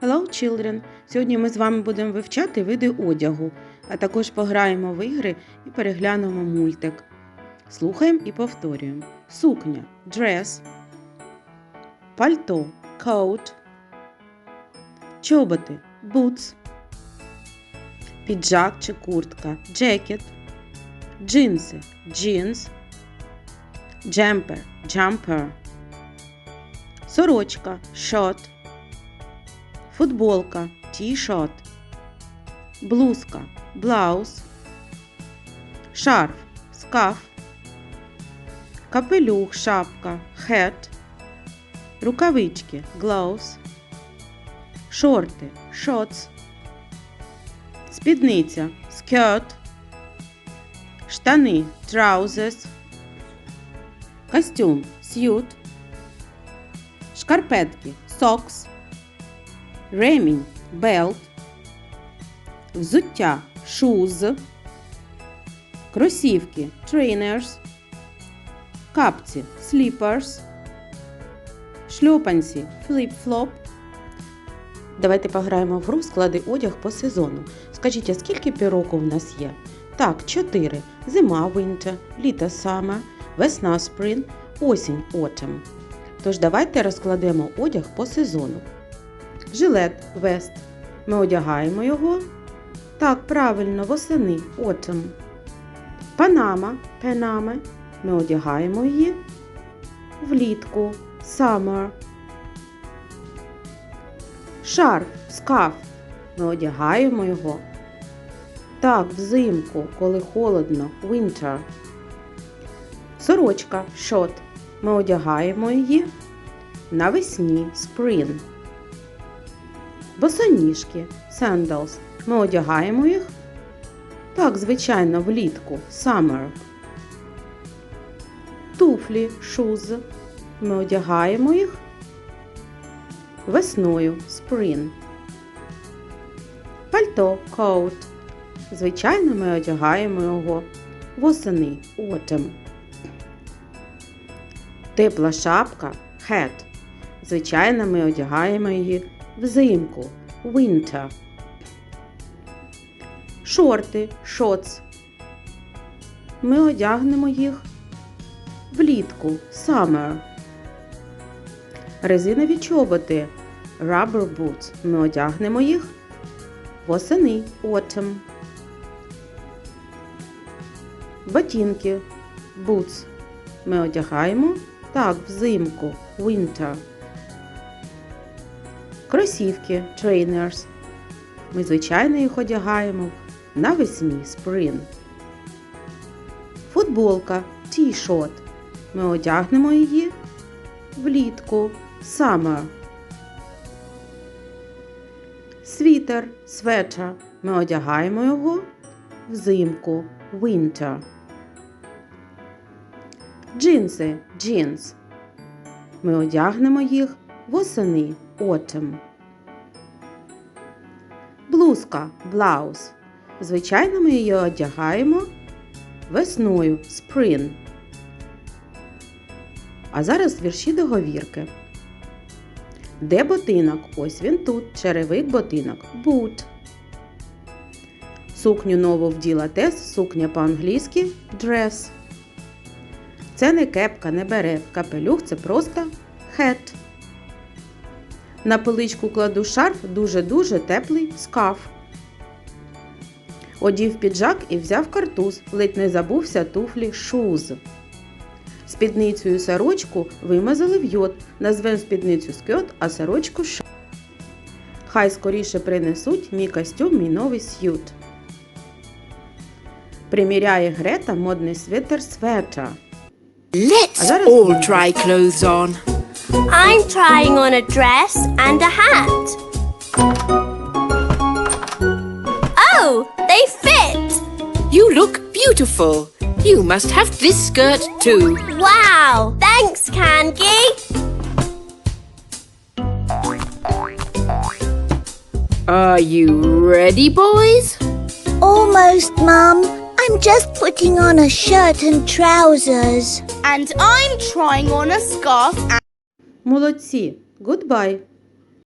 Hello, children! Сьогодні ми з вами будемо вивчати види одягу, а також пограємо в ігри і переглянемо мультик. Слухаємо і повторюємо. Сукня dress, пальто coat, чоботи boots, піджак чи куртка jacket, джинси jeans, джемпер jumper, сорочка short, футболка t-shirt, блузка блауз, шарф скаф, капелюх шапка hat, рукавички gloves, шорти shorts, спідниця skirt, штани trousers, костюм suit, шкарпетки socks, ремінь belt, взуття shoes, кросівки trainers, капці slippers, шльопанці flip-flop. Давайте пограємо в гру склади одяг по сезону. Скажіть, а скільки піроків в нас є? Так, 4. Зима winter, літо summer, весна spring, осінь autumn. Тож давайте розкладемо одяг по сезону. Жилет вест. Ми одягаємо його. Так, правильно, восени autumn. Панама пенаме. Ми одягаємо її влітку summer. Шарф скаф. Ми одягаємо його. Так, взимку, коли холодно, winter. Сорочка short. Ми одягаємо її навесні spring. Босоніжки sandals. Ми одягаємо їх. Так, звичайно, влітку summer. Туфлі shoes. Ми одягаємо їх весною spring. Пальто coat. Звичайно, ми одягаємо його восени autumn. Тепла шапка hat. Звичайно, ми одягаємо її взимку winter. Шорти shorts. Ми одягнемо їх влітку summer. Резинові чоботи rubber boots. Ми одягнемо їх восени autumn. Ботинки boots. Ми одягаємо так взимку winter. Кросівки trainers. Ми, звичайно, їх одягаємо навесні spring. Футболка t-shirt. Ми одягнемо її влітку summer. Світер sweater. Ми одягаємо його взимку winter. Джинси jeans. Ми одягнемо їх восени autumn. Блузка blouse. Звичайно, ми її одягаємо весною spring. А зараз вірші договірки. Де ботинок? Ось він тут. Черевик ботинок. Boot. Сукню нову вділа Тес, сукня по-англійськи dress. Це не кепка, не берет. Капелюх це просто hat. На поличку кладу шарф дуже-дуже теплий скаф. Одів піджак і взяв картуз, ледь не забувся туфлі shoes. Спідницю і сорочку вимазали в йод. Назвем спідницю скьот, а сорочку ш. Хай скоріше принесуть мій костюм, мій новий с'ют. Приміряє Грета модний свитер света. Let's all try clothes on. I'm trying on a dress and a hat. Oh, they fit! You look beautiful. You must have this skirt too. Wow! Thanks, Kangi. Are you ready, boys? Almost, Mum. I'm just putting on a shirt and trousers. And I'm trying on a scarf and Молодці! Goodbye!